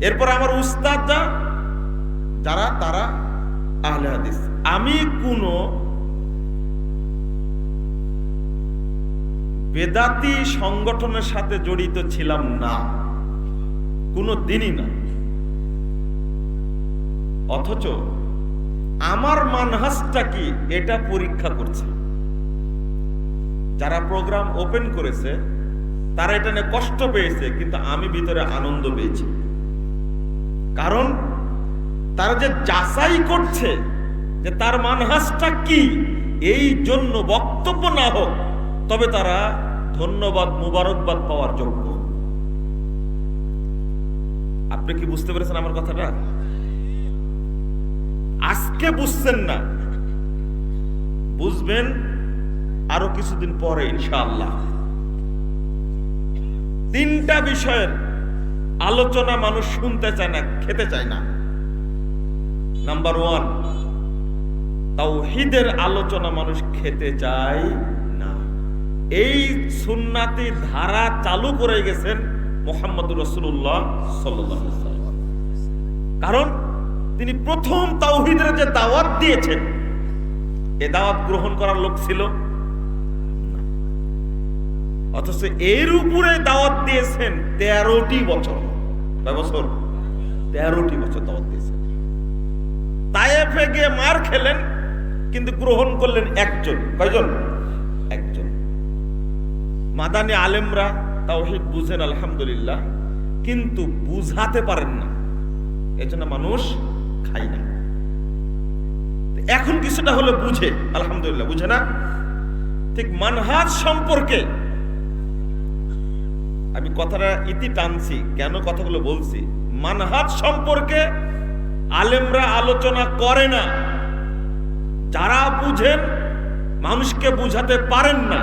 এরপর আমার উস্তাদরা, যারা তারা আহলে হাদিস। আমি কোনো বেদাতি সংগঠনের সাথে জড়িত ছিলাম না। কোনো দিনই না। অথচ আমার মানহাসটা কি এটা পরীক্ষা করছে। যারা প্রোগ্রাম ওপেন করেছে, তারা এটা নিয়ে কষ্ট পেয়েছে, কিন্তু আমি ভিতরে আনন্দ পেয়েছি। কারণ তারা যে যাচাই করছে যে তার মানহাসটা কি, এই জন্য বক্তব্য না হোক, তবে তারা ধন্যবাদ, মুবারকবাদ পাওয়ার যোগ্য। আপনি কি বুঝতে পেরেছেন আমার কথাটা? আজকে বুঝছেন না। বুঝবেন আরও কিছুদিন পরে, ইনশাআল্লাহ। তিনটা বিষয়ের আলোচনা মানুষ শুনতে চায় না, খেতে চায় না নাম্বার ওয়ান তাওহিদের আলোচনা মানুষ খেতে চায় না এই সুন্নাতি ধারা চালু করে গেছেন মোহাম্মদ রসুল্লাহ সাল্লাহ কারণ তিনি প্রথম তাওহিদের যে দাওয়াত দিয়েছেন, এ দাওয়াত গ্রহণ করার লোক ছিল। অথচ এর উপরে দাওয়াত দিয়েছেন তেরোটি বছর। কয় বছর? তেরোটি বছর দাওয়াত দিয়েছেন। তায়েফে গিয়ে মার খেলেন, কিন্তু গ্রহণ করলেন একজন। কয়জন? একজন। মাদানি আলেমরা তাওহিদ বুঝেন আলহামদুলিল্লাহ, কিন্তু বুঝাতে পারেন না। এজন্য মানুষ খায় না। এখন কিছুটা হলে বুঝে, আলহামদুলিল্লাহ, বুঝে না? ঠিক মানহাজ সম্পর্কে আমি কথাটা ইতি টানছি, কেন কথাগুলো বলছি? মানহাজ সম্পর্কে আলেমরা আলোচনা করে না। যারা বুঝেন, মানুষকে বুঝাতে পারেন না।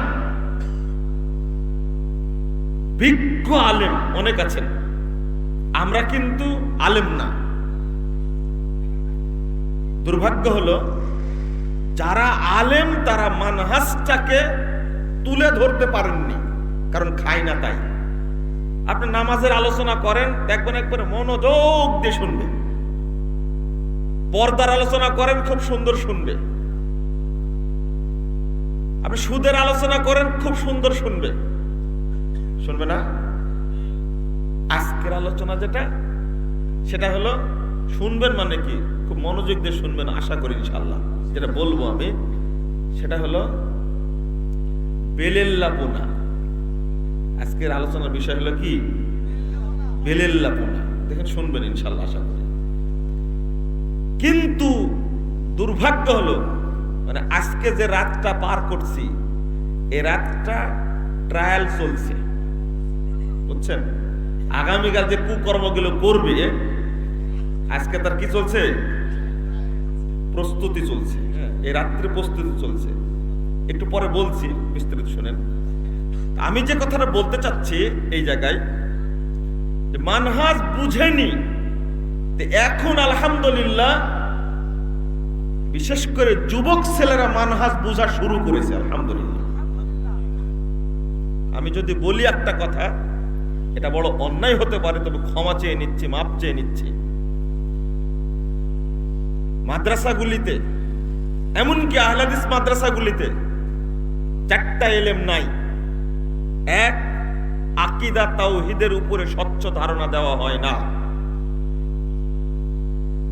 বিজ্ঞ আলেম অনেক আছেন। আমরা কিন্তু আলেম না। দুর্ভাগ্য হলো, যারা আলেম, তারা মানহাজটাকে তুলে ধরতে পারেননি, কারণ খায় না তাই। আপনি নামাজের আলোচনা করেন, দেখবেন একবারে মনোযোগ দিয়ে শুনবে পর্দার আলোচনা করেন, খুব সুন্দর শুনবে আপনি সুদের আলোচনা করেন, খুব সুন্দর শুনবে শুনবে না? আজকের আলোচনা যেটা, সেটা হলো, শুনবেন মানে কি? খুব মনোযোগ দিয়ে শুনবেন, আশা করি ইনশাল্লাহ যেটা বলব আমি, সেটা হলো বেলেল্লাপনা আজকের আলোচনার বিষয় হলো কি? বেলেল্লাপনা দেখেন শুনবেন ইনশাল্লাহ আশা করি। কিন্তু দুর্ভাগ্য হলো মানে আজকে যে রাতটা পার করছি এই রাতটা ট্রায়াল চলছে। বুঝছেন? আগামীকাল যে কুকর্মগুলো করবে আজকে তার কি চলছে? প্রস্তুতি চলছে হ্যাঁ, এই রাত্রে প্রস্তুতি চলছে। একটু পরে বলছি বিস্তারিত শুনেন। আমি যে কথাটা বলতে চাচ্ছি এই জায়গায় মানহাজ বুঝেনি এখন আলহামদুলিল্লাহ বিশেষ করে যুবক ছেলেরা মানহাজ বোঝা শুরু করেছে, আলহামদুলিল্লাহ। আমি যদি বলি একটা কথা, এটা বড় অন্যায় হতে পারে, তবে ক্ষমা চেয়ে নিচ্ছি, মাপ চেয়ে নিচ্ছি। মাদ্রাসাগুলিতে, এমনকি আহলাদিস মাদ্রাসাগুলিতে, চারটা এলেম নাই। এক, আকিদা তাওহিদের উপরে স্বচ্ছ ধারণা দেওয়া হয় না।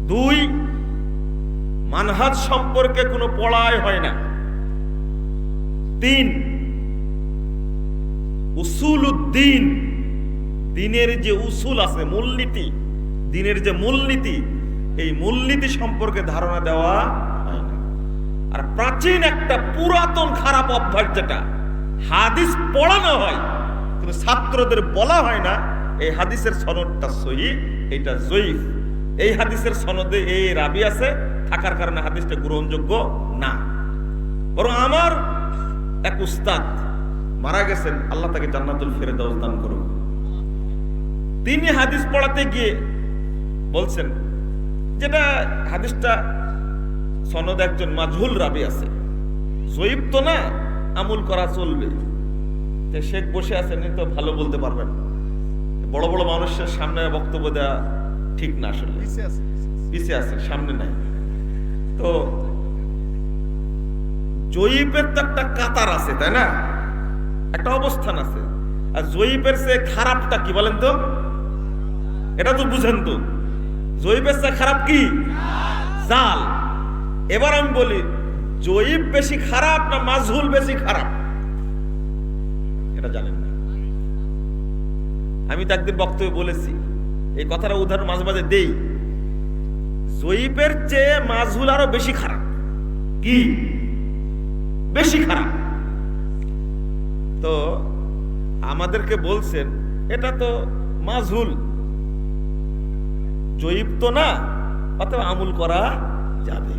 দুই, মানহাজ সম্পর্কে কোনো পড়াই হয় না। তিন, উসুল উদ্দিন, দিনের যে উসুল আছে, মূলনীতি, দিনের যে মূলনীতি, এই মূলনীতি সম্পর্কে ধারণা দেওয়া হয় না। আর প্রাচীন একটা পুরাতন খারাপ অভ্যাস যেটা হাদিস পড়ানো হয়, কিন্তু ছাত্রদের বলা হয় না, এই হাদিসের সনদটা সহি এটা জয়ীফ। এই হাদিসের সনদে এই রাবি আছে, থাকার কারণে হাদিসটা গ্রহণযোগ্য না। বরং আমার এক উস্তাদ মারা গেছেন, আল্লাহ তাকে জান্নাতুল ফেরেদাউস দান করুন তিনি হাদিস পড়াতে গিয়ে বলছেন, যেটা হাদিসটা সনদ একজন মাঝহুল রাবি আছে জয়ীব তো না আমুল করা চলবে। যে শেখ বসে আছেন তো ভালো বলতে পারবেন বড় বড় মানুষের সামনে বক্তব্য দেওয়া ঠিক না আসলে। পিছিয়ে আছে সামনে নাই। তো জয়ীপের তো একটা কাতার আছে তাই না? একটা অবস্থান আছে। আর জয়ীপের সে খারাপটা কি বলেন তো? এটা তো বুঝেন তো। জয়ীপের সে খারাপ কি? জাল। এবার আমি বলি জয়ীব বেশি খারাপ না মাজহুল বেশি খারাপ? এটা জানেন না। আমি তো একদিন বক্তব্যে বলেছি, এই কথাটা উদাহরণ মাঝে মাঝে দেই। জয়ীপের চেয়ে মাজহুল আরও বেশি খারাপ। কি? বেশি খারাপ। তো আমাদেরকে বলছেন, এটা তো মাজহুল জয়ীব তো না, অতএব আমুল করা যাবে।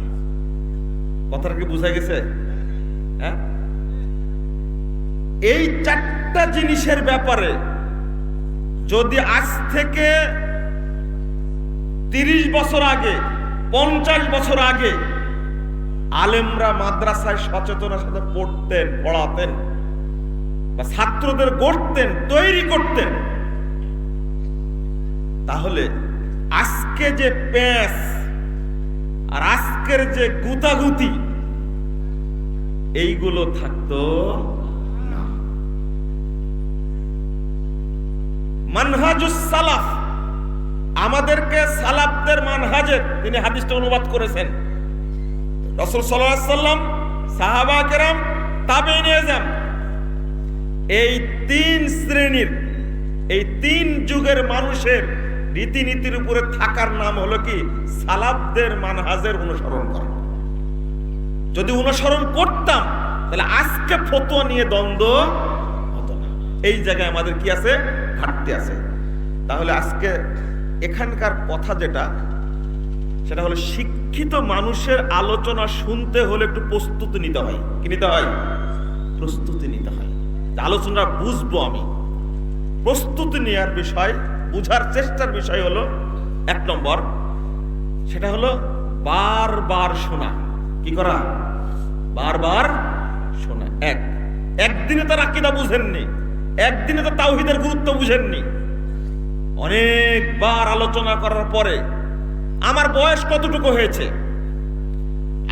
কথাটা কি বোঝা গেছে? হ্যাঁ? এই চারটা জিনিসের ব্যাপারে যদি আজ থেকে তিরিশ বছর আগে, পঞ্চাশ বছর আগে আলেমরা মাদ্রাসায় সচেতনার সাথে পড়তেন, পড়াতেন বা ছাত্রদের গড়তেন, তৈরি করতেন, তাহলে আজকে যে প্যাঁচ আর আজকের যে গুতাগুতি, এইগুলো থাকতো মানহাজুস সালাফ, আমাদেরকে সালাফদের মানহাজের, তিনি হাদিসটা অনুবাদ করেছেন। রসুল সাল্লাম, সাহাবা কেরাম তাবে এই তিন শ্রেণির, এই তিন যুগের মানুষের রীতিনীতির উপরে থাকার নাম হলো কি? সালাফদের মানহাজের অনুসরণ করা। যদি অনুসরণ করতাম, তাহলে আজকে ফতোয়া নিয়ে দ্বন্দ্ব হতো না। এই জায়গায় আমাদের কি আছে? ঘাটতি আছে। তাহলে আজকে এখানকার কথা যেটা, সেটা হলো শিক্ষিত মানুষের আলোচনা শুনতে হলে একটু প্রস্তুতি নিতে হয়। কি নিতে হয়? প্রস্তুতি নিতে হয়। আলোচনা বুঝব আমি। প্রস্তুতি নেওয়ার বিষয় বুঝার চেষ্টার বিষয় হলো, এক নম্বর, সেটা হলো বারবার শোনা। কি করা? বারবার শোনা। এক। একদিনে তার আকিদা বুঝেননি। একদিনে তো তাওহিদের গুরুত্ব বুঝেননি। অনেকবার আলোচনা করার পরে, আমার বয়স কতটুকু হয়েছে?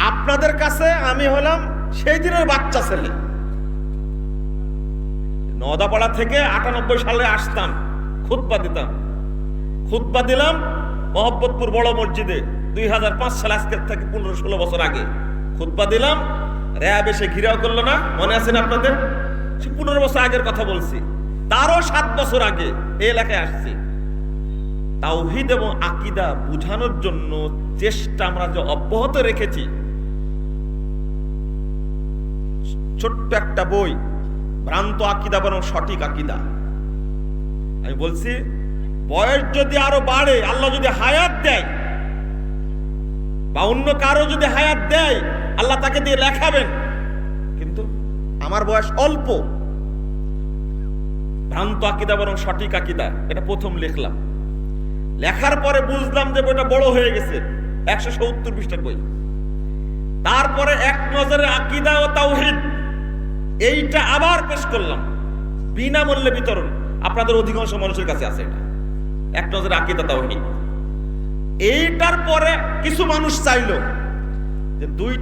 আপনাদের কাছে আমি হলাম সেই দিনের বাচ্চা ছেলে। নদাপাড়া থেকে আটানব্বই সালে আসতাম। খুতবা দিতাম। খুতবা দিলাম মোহাম্মদপুর বড় মসজিদে দুই হাজার পাঁচ সালে আজকের থেকে পনেরো ষোলো বছর আগে। খুতবা দিলাম, র্যাব এসে ঘিরাও করল না, মনে আছেন আপনাদের? পনেরো বছর আগের কথা বলছি। তারও সাত বছর আগে এই এলাকায় আসছি। তাওহিদ এবং আকিদা বুঝানোর জন্য চেষ্টা আমরা যে অব্যাহত রেখেছি, ছোট্ট একটা বই, ভ্রান্ত আকিদা বরং সঠিক আকিদা। আমি বলছি, বয়স যদি আরও বাড়ে, আল্লাহ যদি হায়াত দেয়, বা অন্য কারও যদি হায়াত দেয়, আল্লাহ তাকে দিয়ে লেখাবেন। কিন্তু আমার বয়স অল্প। ভ্রান্ত আকিদা বরং সঠিক আকিদা, এটা প্রথম লিখলাম। লেখার পরে বুঝলাম যে বইটা বড় হয়ে গেছে, একশো সত্তর পৃষ্ঠার বই। তারপরে এক নজরে আকিদা ও তাওহিদ, এইটা আবার পেশ করলাম, বিনামূল্যে বিতরণ। আপনাদের অধিকাংশ মানুষের কাছে আছে এটা। এক নজরে আকিদা তাওহিদ। এইটার পরে কিছু মানুষ চাইলো যে দুই